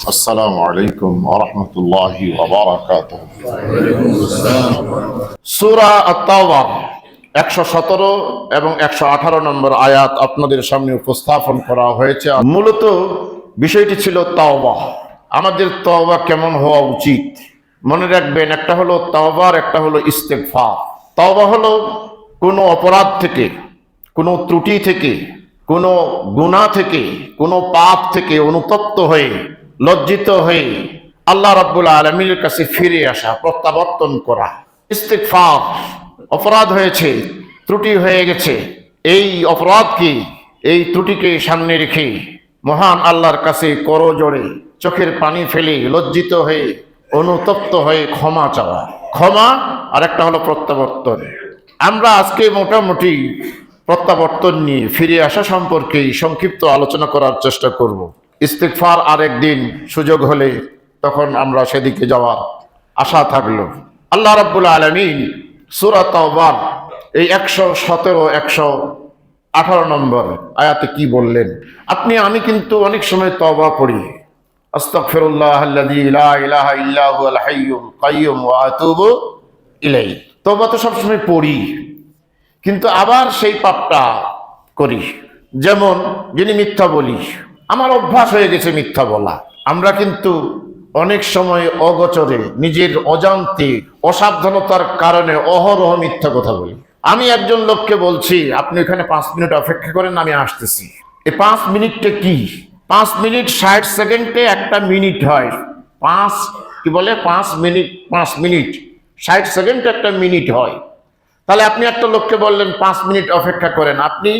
السلام عليكم ورحمة الله وبركاته সুরা আত্মাওয়া একশো সতেরো এবং একশো আঠারো নম্বর আয়াত আপনাদের সামনে উপস্থাপন করা হয়েছে মূলত বিষয়টি ছিল তাওবা আমাদের তওবা কেমন হওয়া উচিত মনে রাখবেন একটা হলো তাওবার একটা হলো ইস্তেকফা তাওবা হলো কোনো অপরাধ থেকে কোনো ত্রুটি থেকে কোনো গুণা থেকে কোনো পাপ থেকে অনুতপ্ত হয়ে লজ্জিত হয়ে আল্লাহ রাব্বুল আলমীর কাছে ফিরে আসা, প্রত্যাবর্তন করা ইস্তেকফার অপরাধ হয়েছে, ত্রুটি হয়ে গেছে, এই অপরাধকে এই ত্রুটিকে সামনে রেখে মহান আল্লাহর কাছে করজোড়ে চোখের পানি ফেলে লজ্জিত হয়ে, অনুতপ্ত হয়ে ক্ষমা চাওয়া। ক্ষমা আর একটা হলো প্রত্যাবর্তন। আমরা আজকে মোটামুটি প্রত্যাবর্তন নিয়ে ফিরে আসা সম্পর্কে সংক্ষিপ্ত আলোচনা করার চেষ্টা করব। ইস্তেকফার আরেকদিন সুযোগ হলে তখন আমরা সেদিকে যাওয়ার আশা থাকল। আল্লাহ রাব্বুল আলমিন সুরা তাওবার এই একশো সতেরো, একশো আঠারো নম্বর আয়াতে কি বললেন? আপনি, আমি কিন্তু অনেক সময় তওবা পড়ি তওবা তো সবসময় পড়ি, কিন্তু আবার সেই পাপটা করি। যেমন যিনি মিথ্যা বলি আমার অভ্যাস হয়ে গেছে মিথ্যা বলা। আমরা কিন্তু অনেক সময় অগোচরে নিজের অজান্তে অসাবধানতার কারণে অহরহ মিথ্যা কথা বলি। আমি একজন লোককে বলছি, আপনি এখানে পাঁচ মিনিট অপেক্ষা করেন, আমি আসতেছি। এই পাঁচ মিনিটটা কি? পাঁচ মিনিট ষাট সেকেন্ডে একটা মিনিট হয়। পাঁচ, কি বলে? পাঁচ মিনিট পাঁচ মিনিট। ষাট সেকেন্ডে একটা মিনিট হয়। তাহলে আপনি একটা লোককে বললেন, পাঁচ মিনিট অপেক্ষা করেন। আপনি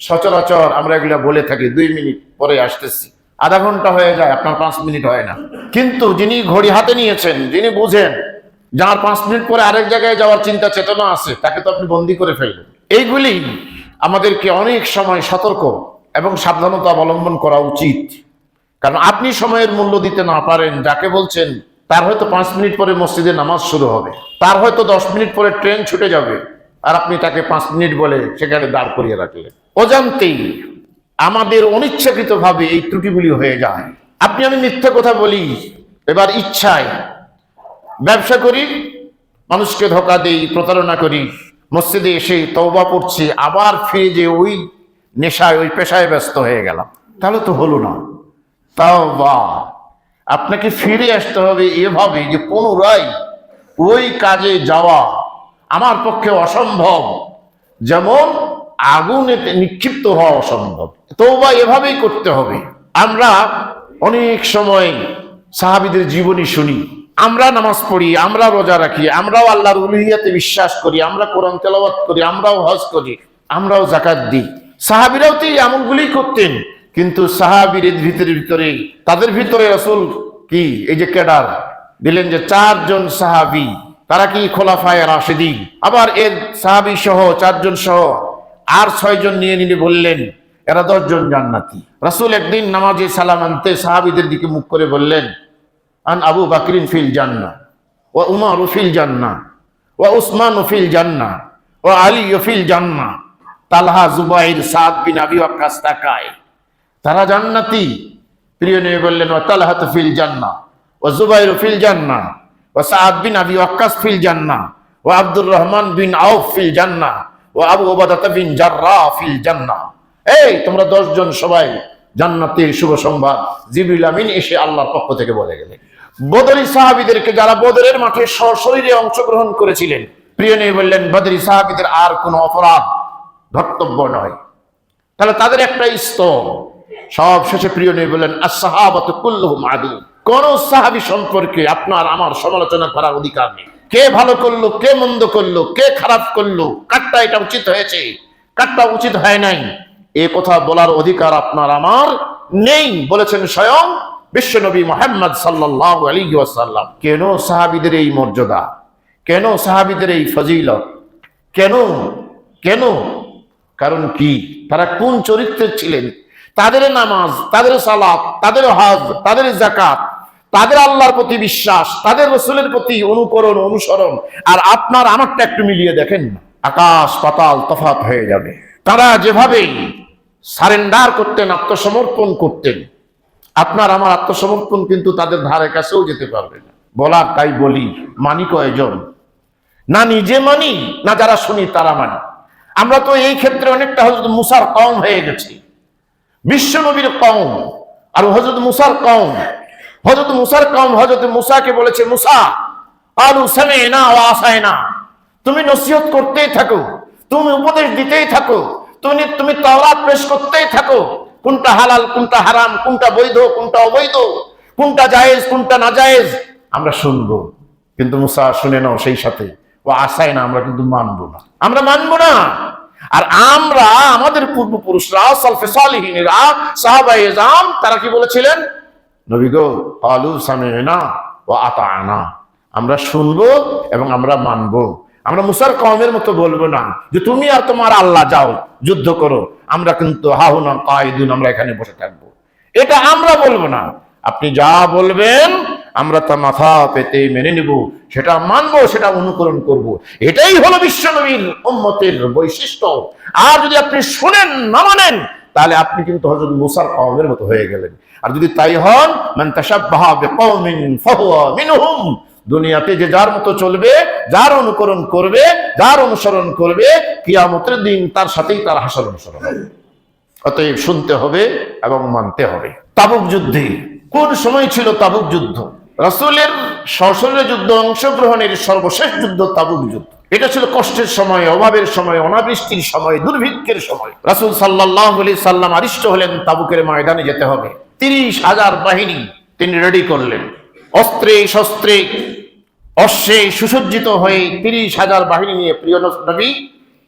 সচরাচর আমরা এগুলো বলে থাকি, দুই মিনিট পরে আসতেছি। আধা ঘণ্টা হয়ে যায়, আপনার পাঁচ মিনিট হয় না। কিন্তু যিনি ঘড়ি হাতে নিয়েছেন, যিনি বুঝেন, যার পাঁচ মিনিট পরে আরেক জায়গায় যাওয়ার চিন্তা, চেতনা আছে, তাকে তো আপনি বন্দি করে ফেলবেন। এইগুলি আমাদেরকে অনেক সময় সতর্ক এবং সাবধানতা অবলম্বন করা উচিত। কারণ আপনি সময়ের মূল্য দিতে না পারেন, যাকে বলছেন, তার হয়তো পাঁচ মিনিট পরে মসজিদে নামাজ শুরু হবে, তার হয়তো দশ মিনিট পরে ট্রেন ছুটে যাবে আর আপনি তাকে পাঁচ মিনিট বলে সেখানে দাঁড় করিয়ে রাখলেন। অজান্তেই আমাদের অনিচ্ছাকৃতভাবে এই ত্রুটিগুলি হয়ে যায়। আপনি আমি মিথ্যা কথা বলি, এবার ইচ্ছায় ব্যবসা করি, মানুষকে ধোকা দেই, প্রতারণা করি, মসজিদে এসে তওবা পড়ছি আবার ফিরে যে ওই নেশায়, ওই পেশায় ব্যস্ত হয়ে গেলাম। তাহলে তো হলো না। তাও বা আপনাকে ফিরে আসতে হবে এভাবে যে পুনরায় ওই কাজে যাওয়া আমার পক্ষে অসম্ভব। যেমন আগুনে নিক্ষিপ্ত হওয়া অসম্ভব। তৌবা এভাবেই করতে হবে। আমরা অনেক সময় সাহাবিদের জীবনী শুনি। আমরা নামাজ পড়ি, আমরা রোজা রাখি, আমরাও আল্লাহর উলুহিয়াতে বিশ্বাস করি, আমরা কোরআন তেলাওয়াত করি, আমরাও হজ করি, আমরাও জাকাত দিই। সাহাবিরাও তো এই আমলগুলি করতেন। কিন্তু সাহাবির ভিতরে ভিতরে, তাদের ভিতরে আসল কি? এই যে কেডার, দিলেন যে চারজন সাহাবি। তারা কি খোলাফায় রাশেদি আবার এর সাহাবি সহ চারজন সহ আর ছয়জন নিয়ে নিলে বললেন, এরা দশজন জান্নাতি। রাসূল একদিন নামাজে সালাম আনতে সাহাবিদের দিকে মুখ করে বললেন, আন আবু বাকরিন ফিল জান্না ও উমার ফিল জান্না ও উসমান ফিল জান্না ও আলী ফিল জান্না তালহা, জুবাইর, সাদ বিন আবি ওয়াক্কাস তাকায়। তারা জান্নাতি। প্রিয় নিয়ে বললেন ও তালহাত ফিল জান্না ও জুবাইর ফিল জান্না ও সাদ বিন আবি ওয়াক্কাস ফিল জান্না ও আব্দুর রহমান বিন আউফ ফিল জান্না ও আবু ওবাদা বিন জাররা ফিল জান্না এই, তোমরা দশজন সবাই জান্নাতের শুভ সংবাদ জিবরিল আমিন এসে আল্লাহর পক্ষ থেকে বলে গেলেন। বদরি সাহাবিদেরকে যারা বদরের মাঠে সশরীরে অংশগ্রহণ করেছিলেন, প্রিয় নেই বললেন, বদরি সাহাবিদের আর কোনো অপরাধ ধর্তব্য নয়। তাহলে তাদের একটা স্তর। সব শেষে প্রিয় নেই বললেন আসাহাবত কুল্লুহুম আদু কোন সাহাবি সম্পর্কে আপনার আমার সমালোচনা করার অধিকার নেই। কে ভালো করল, কে মন্দ করল, কে খারাপ করল, কারটা এটা উচিত হয়েছে, কারটা উচিত হয় নাই, এ কথা বলার অধিকার আপনার আমার নেই, বলেছেন স্বয়ং বিশ্বনবী মোহাম্মদ সাল্লাহ কেন সাহাবিদের এই মর্যাদা? কেন সাহাবিদের এই ফজিলত? কেন? কেন? কারণ কি? তারা কোন চরিত্রের ছিলেন? তাদের নামাজ, তাদের সালাত, তাদের হজ, তাদের জাকাত তাদের আল্লাহর প্রতি বিশ্বাস, তাদের রসুলের প্রতি অনুকরণ, অনুসরণ, আর আপনার আমারটা একটু মিলিয়ে দেখেন। আকাশ, পাতাল তফাত হয়ে যাবে। তারা যেভাবে সারেন্ডার করতেন, আত্মসমর্পণ করতেন, আপনার আমার আত্মসমর্পণ কিন্তু তাদের ধারে কাছেও যেতে পারবে না। বলা তাই বলি, মানি কয়জন? না নিজে মানি, না যারা শুনি তারা মানি। আমরা তো এই ক্ষেত্রে অনেকটা হজরত মুসার কম হয়ে গেছি। বিশ্ব নবীর কম আর হজরত মুসার কম হজরত মুসার কম হজরত মুসাকে বলেছে, মুসা আলু সামে না ও আসায় না তুমি নসিহত করতেই থাকো, তুমি উপদেশ দিতেই থাকো, তুমি তুমি তাওরাত পেশ করতেই থাকো। কোনটা হালাল, কোনটা হারাম, কোনটা বৈধ, কোনটা অবৈধ, কোনটা জায়েজ, কোনটা না জায়েজ আমরা শুনব। কিন্তু মুসা, শুনে নাও সেই সাথে। ও আশায় না আমরা কিন্তু মানবো না। আমরা মানবো না। আর আমরা, আমাদের পূর্বপুরুষরা, সলফে সালিহিনেরা সাহাবাই তারা কি বলেছিলেন? নবী গো আলু সামিনা ও আতানা আমরা শুনব এবং আমরা মানবো। আমরা মুসার কমের মতো বলব না যে তুমি আর তোমার আল্লাহ যাও, যুদ্ধ করো। আমরা কিন্তু হাহুনা কায়দুন আমরা এখানে বসে থাকব। এটা আমরা বলব না। আপনি যা বলবেন, আমরা তা মাথা পেতে মেনে নিব। সেটা মানবো, সেটা অনুকরণ করব। এটাই হলো বিশ্বনবীর উম্মতের বৈশিষ্ট্য। আর যদি আপনি শুনেন না মানেন তাহলে আপনি কিন্তু হজরত মুসার কওমের মতো হয়ে গেলেন। আর যদি তাই হন, মান মিনহুম। দুনিয়াতে যে যার মতো চলবে, যার অনুকরণ করবে, যার অনুসরণ করবে, কিয়ামতের দিন তার সাথেই তার হাসার অনুসরণ হবে। অতএব শুনতে হবে এবং মানতে হবে। তাবুক যুদ্ধে কোন সময় ছিল তাবুক যুদ্ধ? রাসূলের সশরীরে যুদ্ধ, অংশগ্রহণের সর্বশেষ যুদ্ধ তাবুক যুদ্ধ। এটা ছিল কষ্টের সময়, অভাবের সময়, অনাবৃষ্টির সময়, দুর্ভিক্ষের সময়। রাসূল আলাইহি সাল্লাম আরিষ্ট হলেন তাবুকের ময়দানে যেতে হবে। তিরিশ হাজার বাহিনী তিনি রেডি করলেন। অস্ত্রে, শস্ত্রে, অশ্বে সুসজ্জিত হয়ে তিরিশ হাজার বাহিনী নিয়ে প্রিয় নবী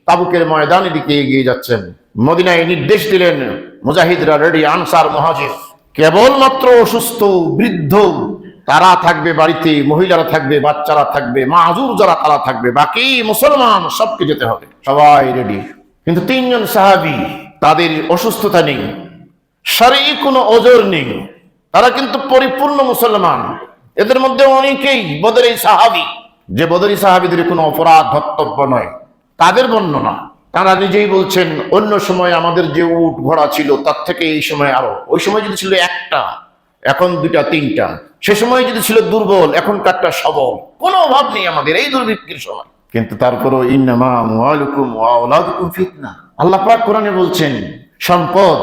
তাবুকের ময়দানের দিকে এগিয়ে যাচ্ছেন। মদিনায় নির্দেশ দিলেন, মুজাহিদরা রেডি আনসার, মহাজির। কেবলমাত্র অসুস্থ, বৃদ্ধ তারা থাকবে বাড়িতে, মহিলারা থাকবে, বাচ্চারা থাকবে মাহুর যারা তারা থাকবে, বাকি মুসলমান সবকে যেতে হবে। সবাই রেডি কিন্তু তিনজন সাহাবি, তাদের অসুস্থতা নেই শারীরিক কোনো ওজোর নেই। তারা কিন্তু পরিপূর্ণ মুসলমান। এদের মধ্যে অনেকেই বদরি সাহাবি। যে বদরি সাহাবিদের কোনো অপরাধ, ধর্তব্য নয়। তাদের বর্ণনা তারা নিজেই বলছেন, অন্য সময় আমাদের যে উট ঘোড়া ছিল, তার থেকে এই সময় আরও। ওই সময় যদি ছিল একটা। এখন দুইটা, তিনটা। সে সময় যদি ছিল দুর্বল এখন কারটা সবল। কোনো অভাব নেই আমাদের, এই দুর্ভিক্ষের সময়। কিন্তু তারপরও ফিতনা। আল্লাহ পাক কোরআনে বলছেন, সম্পদ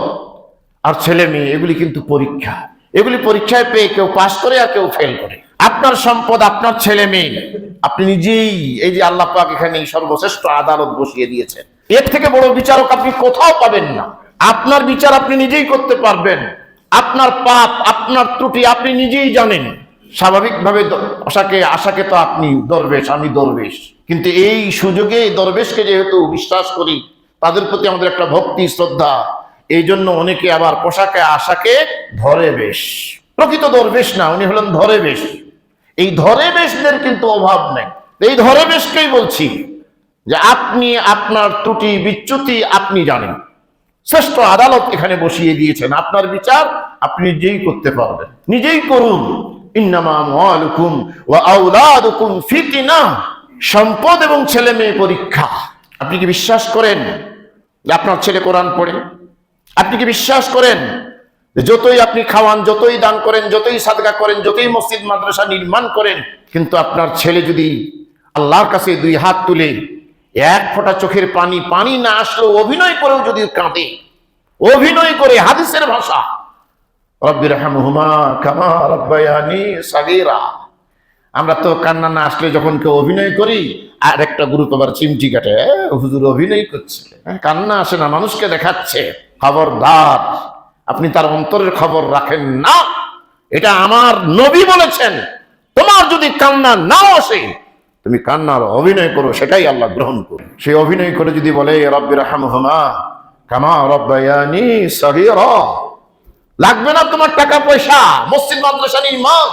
আর ছেলে মেয়ে, এগুলি কিন্তু পরীক্ষা। এগুলি পরীক্ষায় পেয়ে কেউ পাশ করে আর কেউ ফেল করে। আপনার সম্পদ আপনার ছেলে মেয়ে। আপনি নিজেই এই যে আল্লাহ পাক এখানে সর্বশ্রেষ্ঠ আদালত বসিয়ে দিয়েছেন। এর থেকে বড় বিচারক আপনি কোথাও পাবেন না। আপনার বিচার আপনি নিজেই করতে পারবেন। আপনার পাপ, আপনার ত্রুটি আপনি নিজেই জানেন। স্বাভাবিকভাবে আশাকে আশাকে তো আপনি দরবেশ, আমি দরবেশ। কিন্তু এই সুযোগে দরবেশকে যেহেতু বিশ্বাস করি, তাদের প্রতি আমাদের একটা ভক্তি, শ্রদ্ধা, এই জন্য অনেকে আবার পোশাকে, আশাকে ধরে বেশ। প্রকৃত দরবেশ না, উনি হলেন ধরে বেশ। এই ধরে বেশদের কিন্তু অভাব নেই। এই ধরে বেশকেই বলছি যে আপনি আপনার ত্রুটি, বিচ্যুতি আপনি জানেন। শ্রেষ্ঠ আদালত এখানে বসিয়ে দিয়েছেন। আপনার বিচার আপনি নিজেই করতে পারবেন। নিজেই করুন। সম্পদ এবং ছেলে মেয়ে পরীক্ষা। আপনি কি বিশ্বাস করেন যে আপনার ছেলে কোরআন পড়ে? আপনি কি বিশ্বাস করেন যতই আপনি খাওয়ান, যতই দান করেন, যতই সাদগা করেন, যতই মসজিদ, মাদ্রাসা নির্মাণ করেন, কিন্তু আপনার ছেলে যদি আল্লাহর কাছে দুই হাত তুলে এক ফোঁটা চোখের পানি পানি না আসলেও অভিনয় করেও যদি কাঁদে, অভিনয় করে হাদিসের ভাষা কামা আমরা তো কান্না না আসলে যখন কেউ অভিনয় করি আর একটা গ্রুপ আবার চিমটি কাটে হুজুর অভিনয় করছে। কান্না আসে না, মানুষকে দেখাচ্ছে। খবরদার, আপনি তার অন্তরের খবর রাখেন না। এটা আমার নবী বলেছেন, তোমার যদি কান্না নাও আসে, তুমি কান্নার অভিনয় করো, সেটাই আল্লাহ গ্রহণ করো সেই অভিনয় করে যদি বলে রব্বির হামহুমা কামা রব্বায়ানি সাগীরা। লাগবে না তোমার টাকা পয়সা? মসজিদ মাদ্রাসা নির্মাণ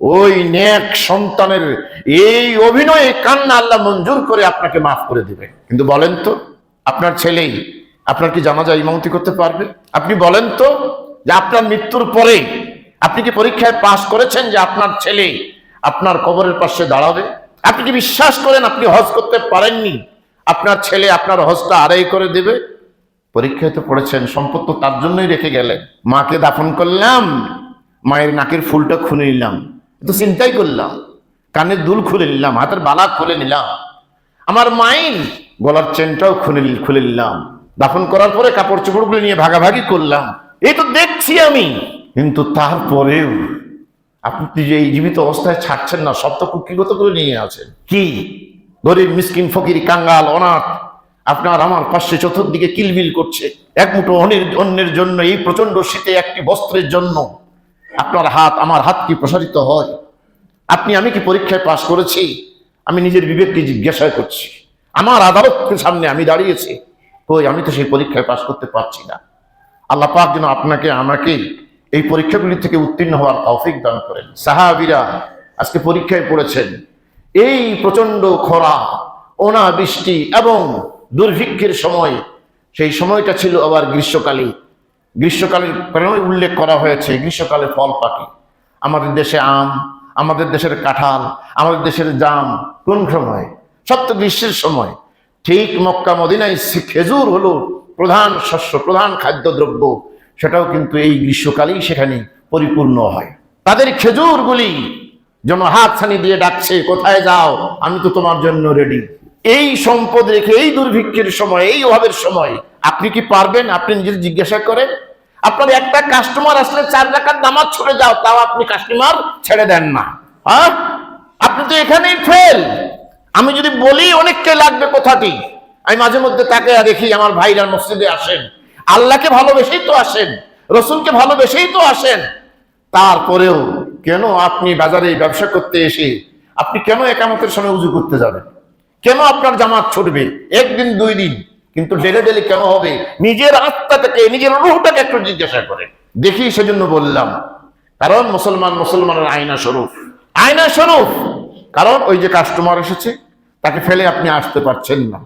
ওই নেক সন্তানের এই অভিনয়ে কান্না আল্লাহ মঞ্জুর করে আপনাকে মাফ করে দিবে। কিন্তু বলেন তো, আপনার ছেলেই, আপনার কি জানাজা ইমামতি করতে পারবে? আপনি বলেন তো যে আপনার মৃত্যুর পরে আপনি কি পরীক্ষায় পাশ করেছেন যে আপনার ছেলে আপনার কবরের পাশে দাঁড়াবে? আপনি কি বিশ্বাস করেন আপনি হজ করতে পারেননি? আপনার ছেলে আপনার হজটা আদায় করে দেবে? পরীক্ষায় তো পড়েছেন, সম্পদ তো তার জন্যই রেখে গেলেন মাকে দাফন করলাম, মায়ের নাকের ফুলটা খুলে নিলাম তো চিন্তাই করলাম কানের দুল খুলে নিলাম, হাতের বালা খুলে নিলাম, আমার মায়ের গলার চেনটাও খুলে খুলে নিলাম, দাফন করার পরে কাপড় চোপড়গুলো নিয়ে ভাগাভাগি করলাম এই তো দেখছি আমি, কিন্তু তারপরেও আপনি যে এই জীবিত অবস্থায় ছাড়ছেন না, সব তো কুকিগত করে নিয়ে আছেন। কি? গরিব, মিসকিন, ফকির, কাঙ্গাল, অনাথ আপনার আমার পাশে চতুর্দিকে কিলবিল করছে। এক মুঠো অন্যের অন্যের জন্য এই প্রচণ্ড শীতে একটি বস্ত্রের জন্য। আপনার হাত, আমার হাত কি প্রসারিত হয়? আপনি, আমি কি পরীক্ষায় পাশ করেছি? আমি নিজের বিবেককে জিজ্ঞাসা করছি। আমার আদালতের সামনে আমি দাঁড়িয়েছি। কই, আমি তো সেই পরীক্ষায় পাশ করতে পারছি না। আল্লাহ পাক যেন আপনাকে, আমাকে এই পরীক্ষাগুলি থেকে উত্তীর্ণ হওয়ার তৌফিক দান করেন। সাহাবিরা আজকে পরীক্ষায় পড়েছেন। এই প্রচণ্ড খরা, অনাবৃষ্টি এবং দুর্ভিক্ষের সময়, সেই সময়টা ছিল আবার গ্রীষ্মকালে। গ্রীষ্মকালের কারণে উল্লেখ করা হয়েছে গ্রীষ্মকালে ফল পাকে আমাদের দেশে আম, আমাদের দেশের কাঁঠাল, আমাদের দেশের জাম, কোন সময়? সব তো গ্রীষ্মের সময়। ঠিক মক্কা, মদিনায় খেজুর হলো প্রধান শস্য, প্রধান খাদ্যদ্রব্য। সেটাও কিন্তু এই গ্রীষ্মকালেই সেখানে পরিপূর্ণ হয়। তাদের খেজুরগুলি, যেন হাত ছানি দিয়ে ডাকছে, কোথায় যাও? আমি তো তোমার জন্য রেডি এই সম্পদ রেখে, এই দুর্ভিক্ষের সময়, এই অভাবের সময়, আপনি কি পারবেন? আপনি নিজের জিজ্ঞাসা করেন। আপনার একটা কাস্টমার আসলে চার টাকার নামাজ ছুটে যাও, তাও আপনি কাস্টমার ছেড়ে দেন না। হ্যাঁ? আপনি তো এখানেই ফেল আমি যদি বলি অনেককে লাগবে কথাটি, আমি মাঝে মধ্যে তাকে দেখি, আমার ভাইরা মসজিদে আসেন। আল্লাহকে ভালোবেসেই তো আসেন, রসুলকে ভালোবেসেই তো আসেন। তারপরেও কেন আপনি বাজারে ব্যবসা করতে এসে, আপনি কেন একামতের সময় উজু করতে যাবেন? কেন আপনার জামাত ছুটবে? একদিন, দুই দিন। কিন্তু ডেলে ডেলে কেন হবে? নিজের আত্মাটাকে নিজের রুহটাকে একটু জিজ্ঞাসা করে। দেখি সেজন্য বললাম, কারণ মুসলমান মুসলমানের আয়না স্বরূপ। আয়না স্বরূপ! কারণ ওই যে কাস্টমার এসেছে, তাকে ফেলে আপনি আসতে পারছেন না।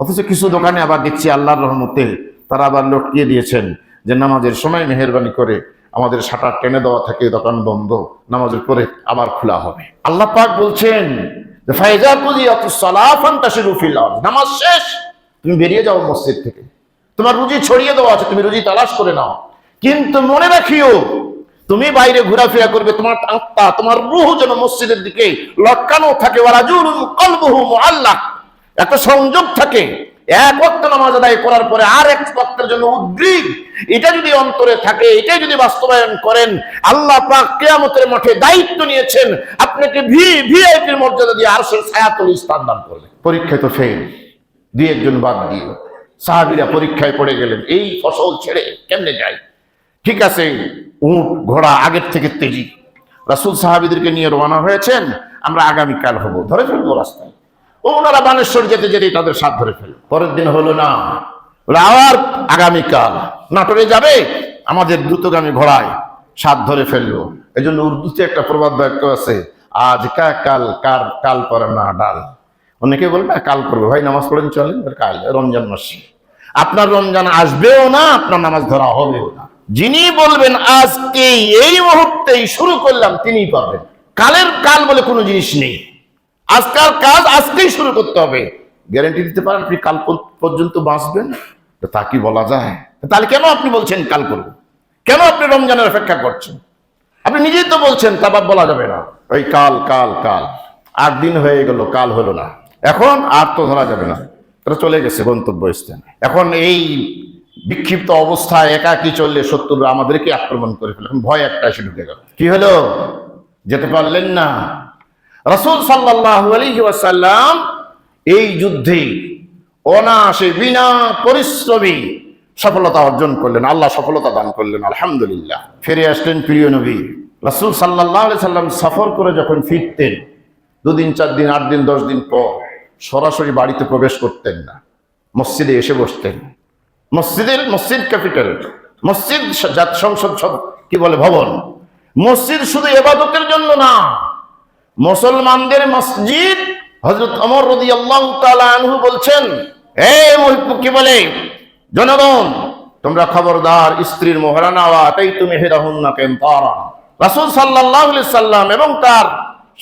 অথচ কিছু দোকানে আবার দেখছি আল্লাহর রহমতে তারা আবার লটকিয়ে দিয়েছেন যে নামাজের সময় মেহরবানি করে আমাদের শাটার টেনে দেওয়া থাকে, দোকান বন্ধ, নামাজের পরে আবার খোলা হবে। আল্লাহ পাক বলছেন যে ফায়জা কুদিয়াতু সালাফান তাশিরু ফিল আরদ। নামাজ শেষ, তুমি বেরিয়ে যাও মসজিদ থেকে। তোমার রুজি ছড়িয়ে দেওয়া আছে, তুমি রুজি তালাশ করে নাও। কিন্তু মনে রাখিও, তুমি বাইরে ঘোরাফেরা করবে, তোমার আত্মা, তোমার রুহ যেন মসজিদের দিকে লটকানো থাকে। ওয়ারাজুল কলবহু মুআল্লাক। একটা সংযোগ থাকে এক ওয়াক্ত নামাজ আদায় করার পরে আর এক ওয়াক্তের জন্য উদ্গ্রীব। এটা যদি অন্তরে থাকে, এটাই যদি বাস্তবায়ন করেন, আল্লাহ পাক কিয়ামতের মাঠে দায়িত্ব নিয়েছেন, আপনাকে ভি ভিআইপির মর্যাদা দিয়ে আর সেই ছায়াতল দান করবে। পরীক্ষায় তো ফেল দুই একজন বাদ দিয়ে সাহাবিরা পরীক্ষায় পড়ে গেলেন, এই ফসল ছেড়ে কেমনে যায়? ঠিক আছে, উট, ঘোড়া আগের থেকে তেজি। রাসুল সাহাবিদেরকে নিয়ে রওনা হয়েছেন, আমরা আগামীকাল হব। ধরে ফেলব রাস্তায়। ওনারা বানেশ্বর যেতে যেতে তাদের সাথ ধরে ফেল পরের দিন হলো না। আবার আগামীকাল নাটোরে যাবে? আমাদের দ্রুতগামী ঘোড়ায় সাত ধরে ফেলল। এই জন্য উর্দুতে একটা প্রবাদ বাক্য আছে আজ কা কাল কার কাল পরে না ডাল। অনেকে বলবে "না, কাল করবে। ভাই নামাজ পড়েন চলেন কাল রমজান মাসে। আপনার রমজান আসবেও না আপনার নামাজ ধরা হবেও না। যিনি বলবেন আজকে এই মুহূর্তেই শুরু করলাম তিনিই পাবেন কালের কাল বলে কোনো জিনিস নেই। আজকাল কাজ আজকেই শুরু করতে হবে। গ্যারান্টি দিতে পারেন আপনি কাল পর্যন্ত বাঁচবেন। তো কি বলা যায়? তাহলে কেন আপনি বলছেন কাল করব? কেন আপনি রমজানের অপেক্ষা করছেন? আপনি নিজেই তো বলছেন, তা বলা যাবে না। ওই কাল কাল কাল। আট দিন হয়ে গেল, কাল হলো না। এখন আর তো ধরা যাবে না। তারা চলে গেছে গন্তব্য স্থানে এখন এই বিক্ষিপ্ত অবস্থায় একাকি চললে শত্রুরা আমাদেরকে আক্রমণ করে ফেলে। ভয় একটা এসে ঢুকে গেল। কি হলো? যেতে পারলেন না। রসুল সাল্লাহ আলহি ওয়াসাল্লাম এই যুদ্ধে অনাসে বিনা পরিশ্রমী সফলতা অর্জন করলেন। আল্লাহ সফলতা দান করলেন, আলহামদুলিল্লাহ। ফিরে আসলেন প্রিয় নবী। রসুল সাল্লাহ সাল্লাম সফর করে যখন ফিরতেন, দুদিন চার দিন আট দিন, দশ দিন পর সরাসরি বাড়িতে প্রবেশ করতেন না। মসজিদে এসে বসতেন। মসজিদের, মসজিদ ক্যাপিটাল, মসজিদ জাত সংসদ সব কি বলে, ভবন। মসজিদ শুধু এবাদতের জন্য না মুসলমানদের মসজিদ হজরত অমর রদি আল্লাহ আনহু বলছেন, এ কি বলে? জনগণ, তোমরা খবরদার স্ত্রীর মোহরা নেওয়া তাই তুমি হেরাহুন না কেন রাসুল সাল্লাহ সাল্লাম এবং তার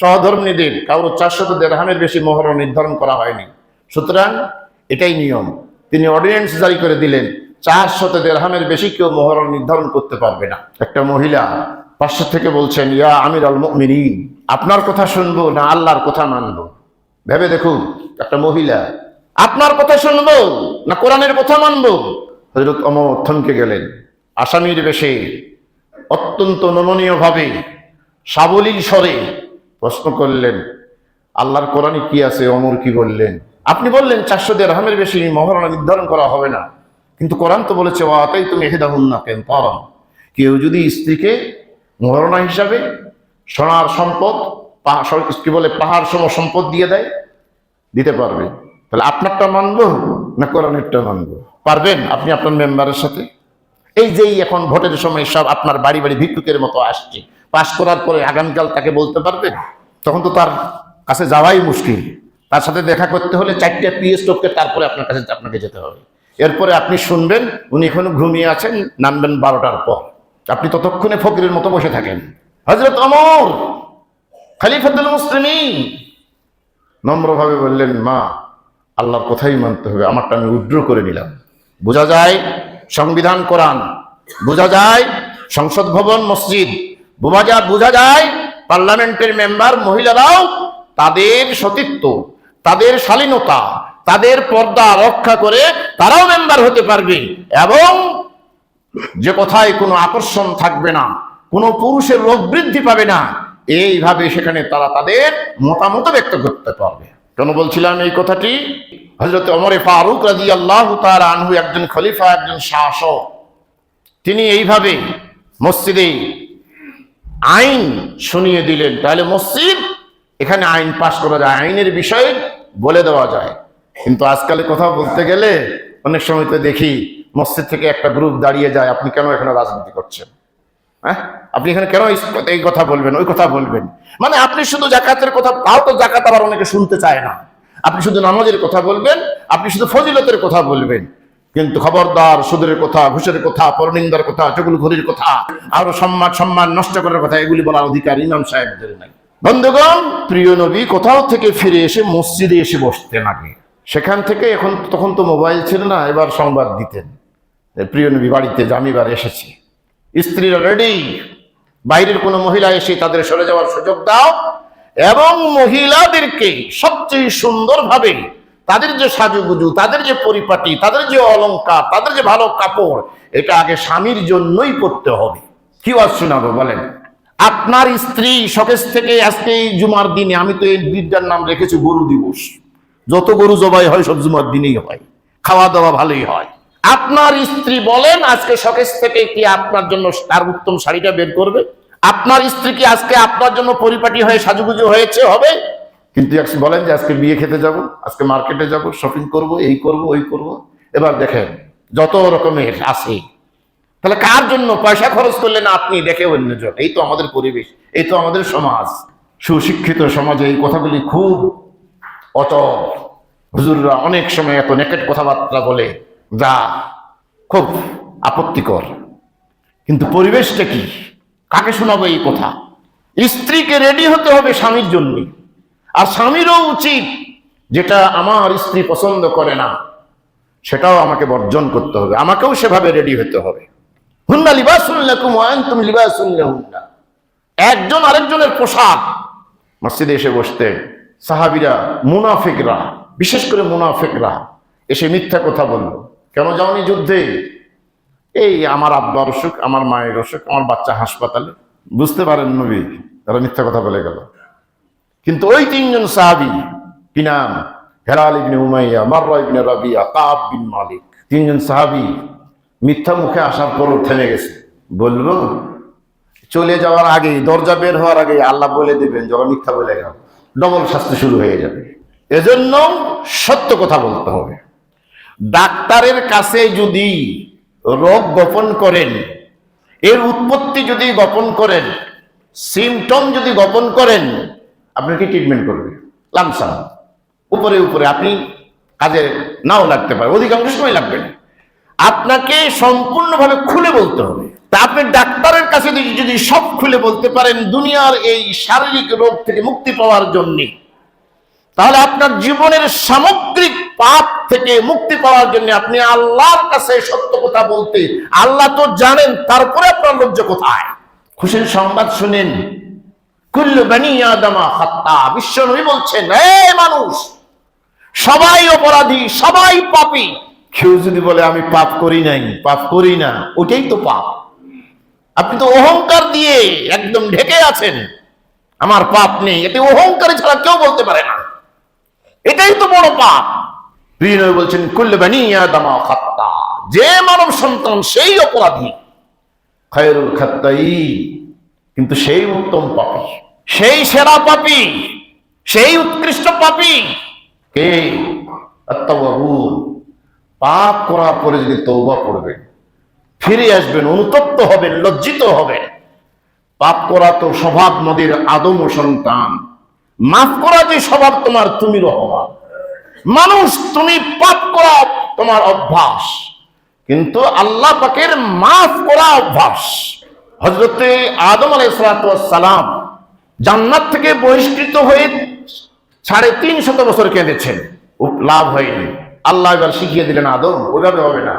সহধর্মীদের, কারও চারশত দেড়হামের বেশি মোহরা নির্ধারণ করা হয়নি। সুতরাং এটাই নিয়ম। তিনি অর্ডিন্যান্স জারি করে দিলেন, চারশত দেড়হামের বেশি কেউ মহরণ নির্ধারণ করতে পারবে না। একটা মহিলা পাঁচশো থেকে বলছেন, ইয়া আমির আল মুমিনিন। আপনার কথা শুনব না আল্লাহর কথা মানবো? ভেবে দেখুন, একটা মহিলা, আপনার কথা শুনব না কোরআনের কথা মানবো? হজরত অমর থমকে গেলেন, আসামির বেশে, অত্যন্ত নমনীয় ভাবে সাবলীল স্বরে প্রশ্ন করলেন, আল্লাহর কোরআনে কি আছে? অমর কি বললেন? আপনি বললেন, চারশো দেড় দেড়হামের বেশি মহারণা নির্ধারণ করা হবে না। কিন্তু কোরআন তো বলেছে ওয়াতাই তুমি হেদাহুন না কেন কেউ যদি স্ত্রীকে মহারণা হিসাবে সোনার সম্পদ কি বলে, পাহাড় সম সম্পদ দিয়ে দেয়, দিতে পারবে। তাহলে আপনারটা মানবো না কোরআনেরটা মানবো? পারবেন আপনি আপনার মেম্বারের সাথে? এই যেই এখন ভোটের সময় সব আপনার বাড়ি বাড়ি ভিক্ষুকের মতো আসছে, পাশ করার পরে আগামীকাল তাকে বলতে পারবেন তখন তো তার কাছে যাওয়াই মুশকিল। তার সাথে দেখা করতে হলে চারটে পিএস লোককে তারপরে আপনার কাছে, আপনাকে যেতে হবে। এরপরে আপনি শুনবেন, উনি এখনও ঘুমিয়ে আছেন, নামবেন বারোটার পর। আপনি ততক্ষণে ফকিরের মতো বসে থাকেন। হজরত অমর খালিফাতুল মুসলিমিন, নম্রভাবে বললেন, মা, আল্লাহর কথাই মানতে হবে। আমারটা আমি উড্র করে নিলাম। বোঝা যায় সংবিধান, কোরআন। বোঝা যায় সংসদ ভবন, মসজিদ। বোঝা যায় বোঝা যায় পার্লামেন্টের মেম্বার, মহিলারাও তাদের সতীত্ব, তাদের শালীনতা, তাদের পর্দা রক্ষা করে তারাও মেম্বার হতে পারবে এবং যে কথায় কোনো আকর্ষণ থাকবে না, কোনো পুরুষের রোগ বৃদ্ধি পাবে না, এইভাবে সেখানে তারা তাদের মতামত ব্যক্ত করতে পারবে। কেন বলছিলাম এই কথাটি? হজরত অমরে ফারুক রাজি আল্লাহ তার আনহু একজন খলিফা, একজন শাসক। তিনি এইভাবে মসজিদে আইন শুনিয়ে দিলেন। তাহলে মসজিদ, এখানে আইন পাশ করা যায়, আইনের বিষয়ে বলে দেওয়া যায়। কিন্তু আজকালে কথা বলতে গেলে অনেক সময় তো দেখি মসজিদ থেকে একটা গ্রুপ দাঁড়িয়ে যায়, আপনি কেন এখানে রাজনীতি করছেন? হ্যাঁ? আপনি এখানে কেন এই- কথা বলবেন, ওই কথা বলবেন? মানে আপনি শুধু জাকাতের কথা, তাও তো জাকাত আবার অনেকে শুনতে চায় না। আপনি শুধু নামাজের কথা বলবেন, আপনি শুধু ফজিলতের কথা বলবেন। কিন্তু খবরদার, সুদের কথা, ঘুষের কথা, পরনিন্দার কথা চকুল ঘড়ির কথা, আরও সম্মান সম্মান নষ্ট করার কথা, এগুলি বলার অধিকার ইমাম সাহেবদের নাই। বন্ধুগণ, প্রিয় নবী কোথাও থেকে ফিরে এসে মসজিদে এসে বসতেন আগে। সেখান থেকে এখন, তখন তো মোবাইল ছিল না, এবার সংবাদ দিতেন। প্রিয় নবী বাড়িতে জামিবার এসেছি। স্ত্রীরা রেডি বাইরের কোনো মহিলা এসে তাদের সরে যাওয়ার সুযোগ দাও এবং মহিলাদেরকে সবচেয়ে সুন্দরভাবে তাদের যে সাজুগুজু, তাদের যে পরিপাটি, তাদের যে অলংকার, তাদের যে ভালো কাপড়, এটা আগে স্বামীর জন্যই করতে হবে। কি ওয়াজ শোনাবো বলেন? আপনার স্ত্রী সকেশ থেকে আজকে এই জুমার দিনে, আমি তো এই দিনটার নাম রেখেছি গরু দিবস। যত গরু জবাই হয়, সব জুমার দিনেই হয়। খাওয়া দাওয়া ভালোই হয়। আপনার স্ত্রী বলেন, আজকে শকেশ থেকে কি আপনার জন্য তার উত্তম শাড়িটা বের করবে? আপনার স্ত্রী কি আজকে আপনার জন্য পরিপাটি হয়ে সাজুগুজু হয়েছে, হবে? কিন্তু বলেন যে, আজকে বিয়ে খেতে যাব, আজকে মার্কেটে যাব শপিং করব, এই করব, ওই করব। এবার দেখেন, যত রকমের আছে, তাহলে কার জন্য পয়সা খরচ করলেন আপনি? দেখে অন্যজন এই তো আমাদের পরিবেশ, এই তো আমাদের সমাজ। সুশিক্ষিত সমাজে এই কথাগুলি খুব অচল। হুজুররা অনেক সময় এত নেকেট কথাবার্তা বলে যা খুব আপত্তিকর। কিন্তু পরিবেশটা কি? কাকে শোনাবো এই কথা? স্ত্রীকে রেডি হতে হবে স্বামীর জন্য। আর স্বামীরও উচিত যেটা আমার স্ত্রী পছন্দ করে না, সেটাও আমাকে বর্জন করতে হবে। আমাকেও সেভাবে রেডি হতে হবে। হুন্না লিবাসুল্লাকুম ওয়া আনতুম লিবাসুল্লাহুন্না একজন আরেকজনের পোশাক। মসজিদে এসে বসতে সাহাবিরা মুনাফিকরা, বিশেষ করে মুনাফিকরা এসে মিথ্যা কথা বলল। কেন যাওনি যুদ্ধে? এই আমার আব্বার অসুখ, আমার মায়ের অসুখ, আমার বাচ্চা হাসপাতালে। বুঝতে পারেন নবী, তারা মিথ্যা কথা বলে গেল। কিন্তু ওই তিনজন সাহাবি, কি নাম? হেরাল ইবনে উমাইয়া, মাররা ইবনে রাবিয়া, কাব বিন মালিক। তিনজন সাহাবি মিথ্যা মুখে আসার পরও থেমে গেছে। বলব চলে যাওয়ার আগে দরজা বের হওয়ার আগে আল্লাহ বলে দেবেন, যারা মিথ্যা বলে গেল, ডবল শাস্তি শুরু হয়ে যাবে। এজন্য সত্য কথা বলতে হবে। ডাক্তারের কাছে যদি রোগ গোপন করেন, এর উৎপত্তি যদি গোপন করেন সিমটম যদি গোপন করেন, আপনি কি ট্রিটমেন্ট করবে লামসাম উপরে উপরে আপনি কাজে নাও লাগতে পারে, অধিকাংশ সময় লাগবে না। আপনাকে সম্পূর্ণভাবে খুলে বলতে হবে। তা আপনি ডাক্তারের কাছে যদি সব খুলে বলতে পারেন, দুনিয়ার এই শারীরিক রোগ থেকে মুক্তি পাওয়ার জন্যে। তাহলে আপনার জীবনের সামগ্রিক পাপ থেকে মুক্তি পাওয়ার জন্য আপনি আল্লাহর কাছে সত্য কথা বলতে, আল্লাহ তো জানেন তারপরে আপনার লজ্জা কোথায়। খুশির সংবাদ শুনেন। মানুষ, সবাই অপরাধী, সবাই পাপী। কেউ যদি বলে, আমি পাপ করি নাই, পাপ করি না, ওটাই তো পাপ। আপনি তো অহংকার দিয়ে একদম ঢেকে আছেন। আমার পাপ নেই, এতে অহংকারী ছাড়া কেউ বলতে পারে না। এটাই তো বড় পাপ। প্রিয় বলছেন কুল্লু বানি খাত্তা। যে মানব সন্তান সেই অপরাধী। খায়রুল খাত্তাই কিন্তু সেই উত্তম পাপী। সেই সেরা পাপী সেই উৎকৃষ্ট পাপী। কে? আত্মাবুর পাপ করার পরে যদি তৌবা করবেন ফিরে আসবেন অনুতপ্ত হবেন লজ্জিত হবেন পাপ করা তো স্বভাব নদীর আদম সন্তান। মাফ করা যে স্বভাব তোমার তুমি রহমান মানুষ, তুমি পাপ করা তোমার অভ্যাস। কিন্তু আল্লাহ পাকের মাফ করা অভ্যাস। হজরতে আদম আলাইসালাম জান্নাত থেকে বহিষ্কৃত হয়ে সাড়ে তিন শত বছর কেঁদেছেন। লাভ হয়নি। আল্লাহ এবার শিখিয়ে দিলেন, আদম, ওইভাবে হবে না।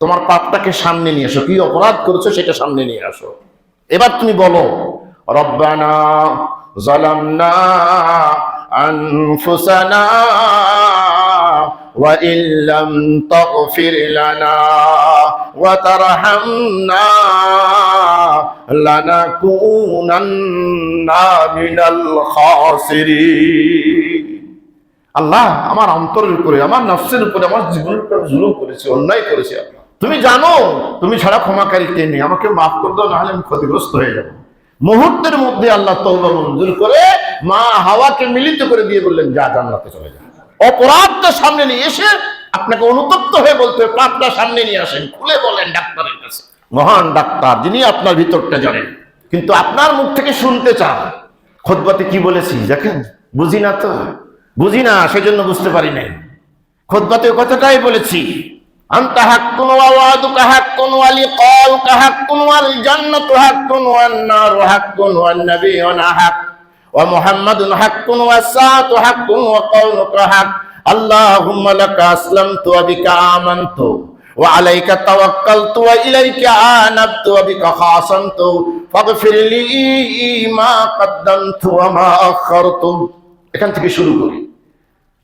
তোমার পাপটাকে সামনে নিয়ে এসো। কি অপরাধ করেছ সেটা সামনে নিয়ে আসো। এবার তুমি বলো, রব্বানা জালামনা আনফুসানা وإن لم تغفر لنا وترحمنا لنكونن من الخاسرين আল্লাহ আমার অন্তরের উপরে আমার নফসের উপরে আমার জীবনের উপরে জুলুম করেছি অন্যায় করেছি আল্লাহ তুমি জানো তুমি ছাড়া ক্ষমাকারী কে নেই আমাকে মাফ করে দাও নাহলে আমি ক্ষতিগ্রস্ত হয়ে যাবো মুহূর্তের মধ্যে আল্লাহ তৌবা মঞ্জুর করে মা হাওয়াকে মিলিত করে দিয়ে বললেন, যা, জান্নাতে চলে যা। অপরাধটা সামনে নিয়ে এসে আপনাকে অনুতপ্ত হয়ে বলতে হবে, পাপটা সামনে নিয়ে আসেন, খুলে বলেন ডাক্তারের কাছে। মহান ডাক্তার, যিনি আপনার ভিতরটা জানেন, কিন্তু আপনার মুখ থেকে শুনতে চান, খোদবাতে কি বলেছি, দেখেন, বুঝি না তো? বুঝি না, সেজন্য বুঝতে পারি নাই। খোদবাতে কথাটাই বলেছি আন্তা হাক্কুন ওয়া ওয়াদুকা হাক্কুন ওয়া লিকাউকা হাক্কুন ওয়াল জান্নাতু হাক্কুন ওয়ান নারু হাক্কুন ওয়ান নাবিয়ুনা হাক ওয়া মুহাম্মাদুন হাক্কুন ওয়া সাআতু হাক্কুন ওয়া কাউনুকা হাক আল্লাহুম্মা লাকা আসলামতু ওয়া বিকা আমানতু وعليك توكلت وإليك آنبت وبك خاصمت فاغفر لي ما قدمت وما أخرت এখান থেকে শুরু করি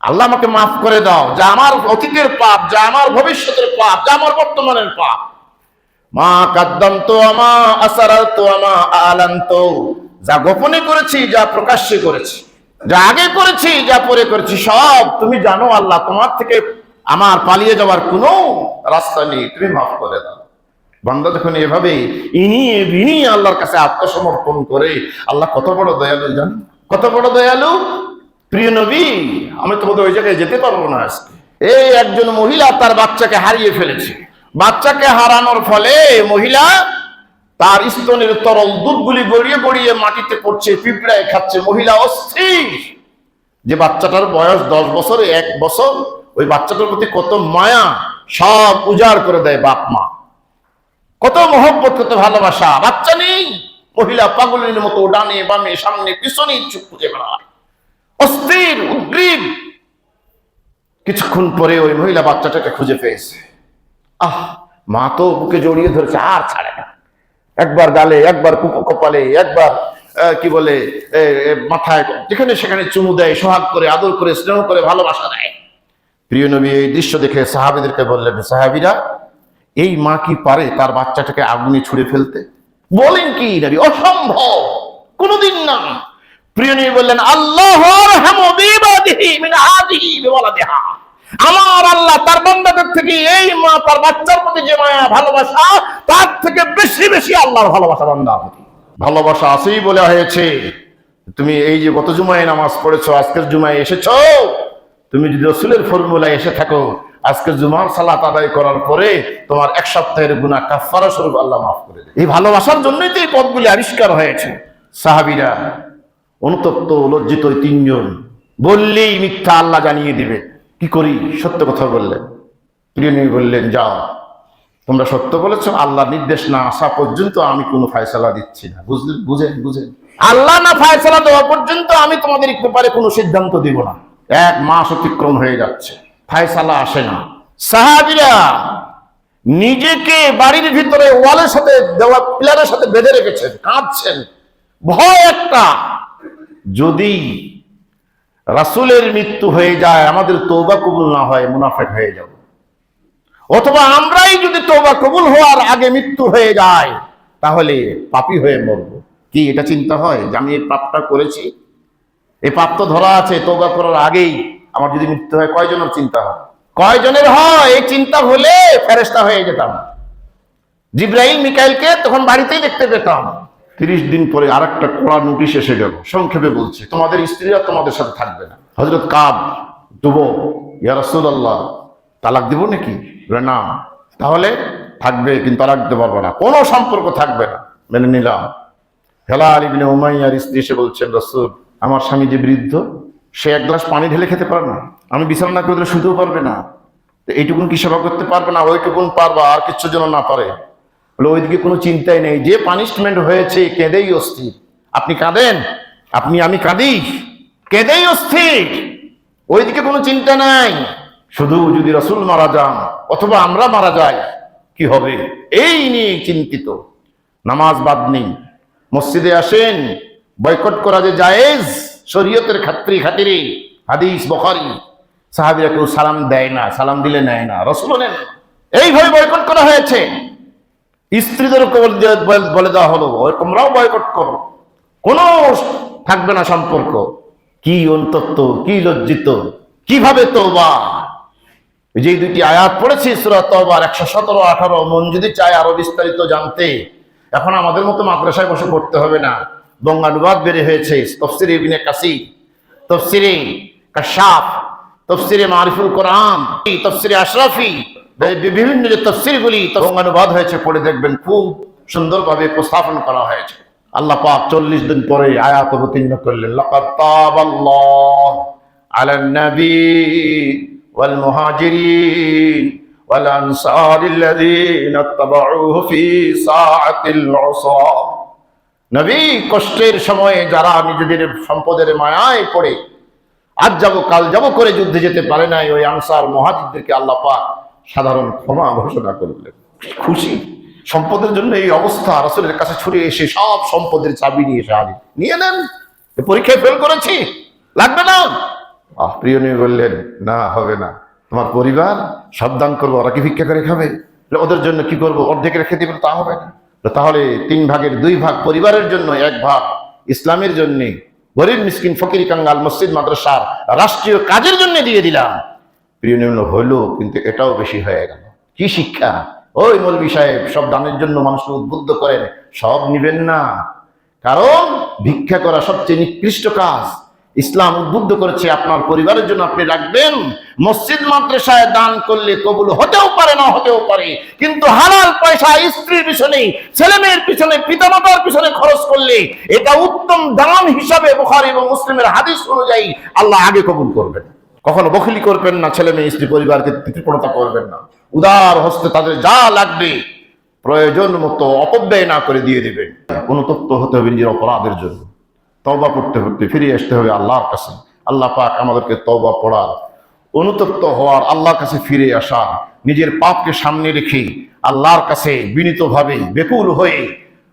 আল্লাহ আমাকে মাফ করে দাও, যা আমার অতীতের পাপ, যা আমার ভবিষ্যতের পাপ, যা আমার বর্তমানের পাপ। মা কাদ্দাম তো আমা আসার তো আমা আলান্ত। যা গোপনে করেছি, যা প্রকাশ্যে করেছি, যা আগে করেছি, যা পরে করেছি, সব তুমি জানো আল্লাহ, তোমার থেকে আমার পালিয়ে যাওয়ার কোনো রাস্তা নেই, তুমি মাফ করে দাও। বান্দা যখন এভাবে ইনি বিনিয়ে আল্লাহর কাছে আত্মসমর্পণ করে, আল্লাহ কত বড় দয়ালু জান কত বড় দয়ালু? প্রিয় নবী, আমি তোমাদের ওই জায়গায় যেতে পারব না আজকে। এই একজন মহিলা তার বাচ্চাকে হারিয়ে ফেলেছে। বাচ্চাকে হারানোর ফলে মহিলা তার স্তনের তরল দুধগুলি গড়িয়ে গড়িয়ে মাটিতে পড়ছে, পিঁপড়ায় খাচ্ছে। মহিলা অস্থির। যে বাচ্চাটার বয়স দশ বছর, এক বছর, ওই বাচ্চাটার প্রতি কত মায়া, সব উজাড় করে দেয় বাপ মা। কত মহব্বত, কত ভালোবাসা। বাচ্চা নেই। মহিলা পাগলের মতো ডানে বামে, সামনে, পিছনে ইচ্ছুক খুঁজে বেড়ায়। অস্থির উদ্গ্রীব কিছুক্ষণ পরে ওই মহিলা বাচ্চাটাকে খুঁজে পেয়েছে। আহ, মা তো বুকে জড়িয়ে ধরেছে, আর ছাড়ে না। একবার গালে একবার কপালে, একবার কি বলে মাথায়, যেখানে সেখানে চুমু দেয়, সোহাগ করে, আদর করে, স্নেহ করে, ভালোবাসা দেয়। প্রিয় নবী, এই দৃশ্য দেখে সাহাবিদেরকে বললেন, সাহাবিরা, এই মা কি পারে তার বাচ্চাটাকে আগুনে ছুড়ে ফেলতে? বলেন কি নবী, অসম্ভব। কোনোদিন না। প্রিয় নবী বললেন আল্লাহ আমার আল্লাহ তার বান্দাদের থেকে এই মা তার বাচ্চার প্রতি যে মায়া ভালোবাসা তার থেকে বেশি বেশি আল্লাহর ভালোবাসা বান্দার প্রতি ভালোবাসা আছেই বলে হয়েছে। তুমি এই যে গত জুমায় নামাজ পড়েছো আজকের জুমায় এসেছ? তুমি যদি রসুলের ফর্মুলায় এসে থাকো আজকে জুমার সালাত আদায় করার পরে তোমার এক সপ্তাহের গুণা কাফারা স্বরূপ আল্লাহ মাফ করে দেবে। এই ভালোবাসার জন্যই তো এই পদগুলি আবিষ্কার হয়েছে। সাহাবিরা অনুতপ্ত লজ্জিত ওই তিনজন। বললেই মিথ্যা আল্লাহ জানিয়ে দিবে। কি করি? সত্য কথা বললেন। প্রিয় নবী বললেন, যাও। তোমরা সত্য বলেছ আল্লাহ নির্দেশ না আসা পর্যন্ত আমি কোনো ফায়সালা দিচ্ছি না। বুঝলেন? বুঝেন বুঝেন। আল্লাহ না ফায়সালা দেওয়া পর্যন্ত আমি তোমাদের ব্যাপারে কোনো সিদ্ধান্ত দিব না। এক মাস অতিক্রম হয়ে যাচ্ছে। ফায়সালা আসে না। সাহাবিরা নিজেকে বাড়ির ভিতরে ওয়ালের সাথে দেওয়া, পিলারের সাথে বেঁধে রেখেছেন, কাঁদছেন। ভয় একটা যদি রাসুলের মৃত্যু হয়ে যায়, আমাদের তৌবা কবুল না হয়, মুনাফেক হয়ে যাব। অথবা আমরাই যদি তৌবা কবুল হওয়ার আগে মৃত্যু হয়ে যায়, তাহলে পাপি হয়ে মরব। কি এটা চিন্তা হয় যে আমি এই পাপটা করেছি? এই পাপ তো ধরা আছে তৌবা করার আগেই আমার যদি মৃত্যু হয়, কয়জনের চিন্তা হয়? কয়জনের হয়? এই চিন্তা হলে ফেরেস্তা হয়ে যেতাম। জিব্রাহিম মিকাইলকে তখন বাড়িতেই দেখতে পেতাম। তিরিশ দিন পরে আর একটা কড়া নোটিশ এসে গেল, সংক্ষেপে বলছে, তোমাদের স্ত্রীরা তোমাদের সাথে থাকবে না। হজরত কাব ডুব ইয়া রাসূলুল্লাহ, তালাক দিব নাকি? না, তাহলে থাকবে, কিন্তু তালাক দিতে পারবে না। কোনো সম্পর্ক থাকবে না। মেনে নিলাম। হেলাল ইবনে উমাইয়ার স্ত্রী এসে বলছেন, রসুল, আমার স্বামী যে বৃদ্ধ, সে এক গ্লাস পানি ঢেলে খেতে পারে না। আমি বিছানা না করে দিলে শুতেও পারবে না। এইটুকুন কি সেবা করতে পারবে না? ওইটুকুন পারবা, আর কিচ্ছু যেন না পারে। বলে, ওইদিকে কোনো চিন্তাই নেই। যে পানিশমেন্ট হয়েছে, কেঁদেই অস্থির। আপনি কাঁদেন? আপনি, আমি কাঁদি। কেঁদেই অস্থির? ওইদিকে কোনো চিন্তা নাই। শুধু যদি রসুল মারা যান, অথবা আমরা মারা যাই, কি হবে? এই নিয়ে চিন্তিত। নামাজ বাদ নেই। মসজিদে আসেন, বয়কট করা যে জায়েজ শরীয়তের খাত্রি খাতিরে। হাদিস, বখারি। সাহাবিরা কেউ সালাম দেয় না, সালাম দিলে নেয় না রসুল নেন এইভাবে বয়কট করা হয়েছে। স্ত্রীদেরকে বলে দেওয়া- হলো। তোমরাও বয়কট করো। কোনো থাকবে না সম্পর্ক। কি অন্তত্ব কি লজ্জিত, কীভাবে তোবা যে দুটি আয়াত পড়েছি সুরাত একশো সতেরো, আঠারো, মন যদি চায় আরও বিস্তারিত জানতে, এখন আমাদের মতো মাদ্রাসায় বসে পড়তে হবে না। বঙ্গানুবাদ বেড়ে হয়েছে। তফসিরে ইবনে কাসি তফসিরে কাশাফ, তফসিরে মারিফুল কোরআন, তফসিরে আশরাফি বিভিন্ন যে তফসিরগুলি বঙ্গানুবাদ হয়েছে পড়ে দেখবেন খুব সুন্দরভাবে উপস্থাপন করা হয়েছে আল্লাহ পাক চল্লিশ দিন পরে আয়াত অবতীর্ণ করলেন লাকাদ তাবাল্লাহ আলান নবী والمهاجرين والأنصار الذين اتبعوه في ساعة العصا নবী কষ্টের সময়ে যারা নিজেদের সম্পদের মায়ায় পড়ে আজ যাব কাল যাব করে যুদ্ধে যেতে পারে নাই ওই আনসার মহাজিদদেরকে আল্লাহ পাক সাধারণ ক্ষমা ঘোষণা করলেন খুশি। সম্পদের জন্য এই অবস্থা রাসূলের কাছে ছুটে এসে সব সম্পদের চাবি নিয়ে এসে হাজির নিয়ে নেন। পরীক্ষায় ফেল করেছি। লাগবে না। আহ, প্রিয় নিয়ে বললেন, না, হবে না। তোমার পরিবার সাবধান করব, ওরা কি ভিক্ষা করে খাবে? ওদের জন্য কি করব? অর্ধেক রেখে দিবেন তা হবে না। তাহলে তিন ভাগের দুই ভাগ পরিবারের জন্য, এক ভাগ ইসলামের জন্য, গরিব, মিসকিন, ফকির, কাঙ্গাল, মসজিদ, মাদ্রাসার রাষ্ট্রীয় কাজের জন্য দিয়ে দিলাম। প্রিয় নিম্ন হইল, কিন্তু এটাও বেশি হয়ে গেল। কি শিক্ষা? ওই মৌলবী সাহেব সব দানের জন্য মানুষকে উদ্বুদ্ধ করেন, সব নিবেন না। কারণ ভিক্ষা করা সবচেয়ে নিকৃষ্ট কাজ। ইসলাম উদ্বুদ্ধ করেছে, আপনার পরিবারের জন্য আপনি রাখবেন। মসজিদ, মাদ্রাসায় দান করলে কবুল হতেও পারে, না হতেও পারে। কিন্তু হালাল পয়সা স্ত্রীর পিছনে ছেলে মেয়ের পিছনে, পিতামাতার পিছনে খরচ করলে এটা উত্তম দান হিসাবে বুখারী এবং মুসলিমের হাদিস অনুযায়ী আল্লাহ আগে কবুল করবেন। কখনো বখিলি করবেন না, ছেলে মেয়ে, স্ত্রী পরিবারকে কৃপণতা করবেন না। উদার হস্তে তাদের যা লাগবে, প্রয়োজন মতো অপব্যয় না করে দিয়ে দেবেন। অনুতপ্ত হতে হবে নিজের অপরাধের জন্য। তওবা করতে হতে ফিরে আসতে হবে আল্লাহর কাছে। আল্লাহ পাক আমাদেরকে তওবা পড়ার অনুতপ্ত হওয়ার আল্লাহর কাছে ফিরে আসা নিজের পাপকে সামনে রেখে আল্লাহর কাছে বিনীতভাবে বেকুল হয়ে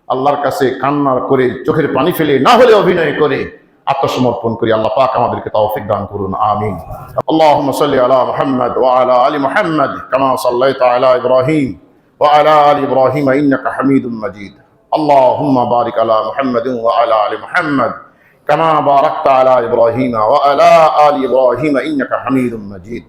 আল্লাহর কাছে কান্নার করে চোখের পানি ফেলে, না হলে অভিনয় করে আত্মসমর্পণ করি আল্লাহ পাক আমাদেরকে তৌফিক দান করুন আমিন আল্লাহুম্মা সাল্লি আলা মুহাম্মদ ওয়া আলা আলি মুহাম্মদ কামা সাল্লাইতা আলা ইব্রাহিম ওয়া আলা আলি ইব্রাহিম ইন্নাকা হামিদুম মাজিদ আল্লাহুম্মা বারিক আলা মুহাম্মদ ওয়া আলা আলি মুহাম্মদ কামা বারাকতা আলা ইব্রাহিম ওয়া আলা আলি ইব্রাহিম ইন্নাকা হামিদুম মাজিদ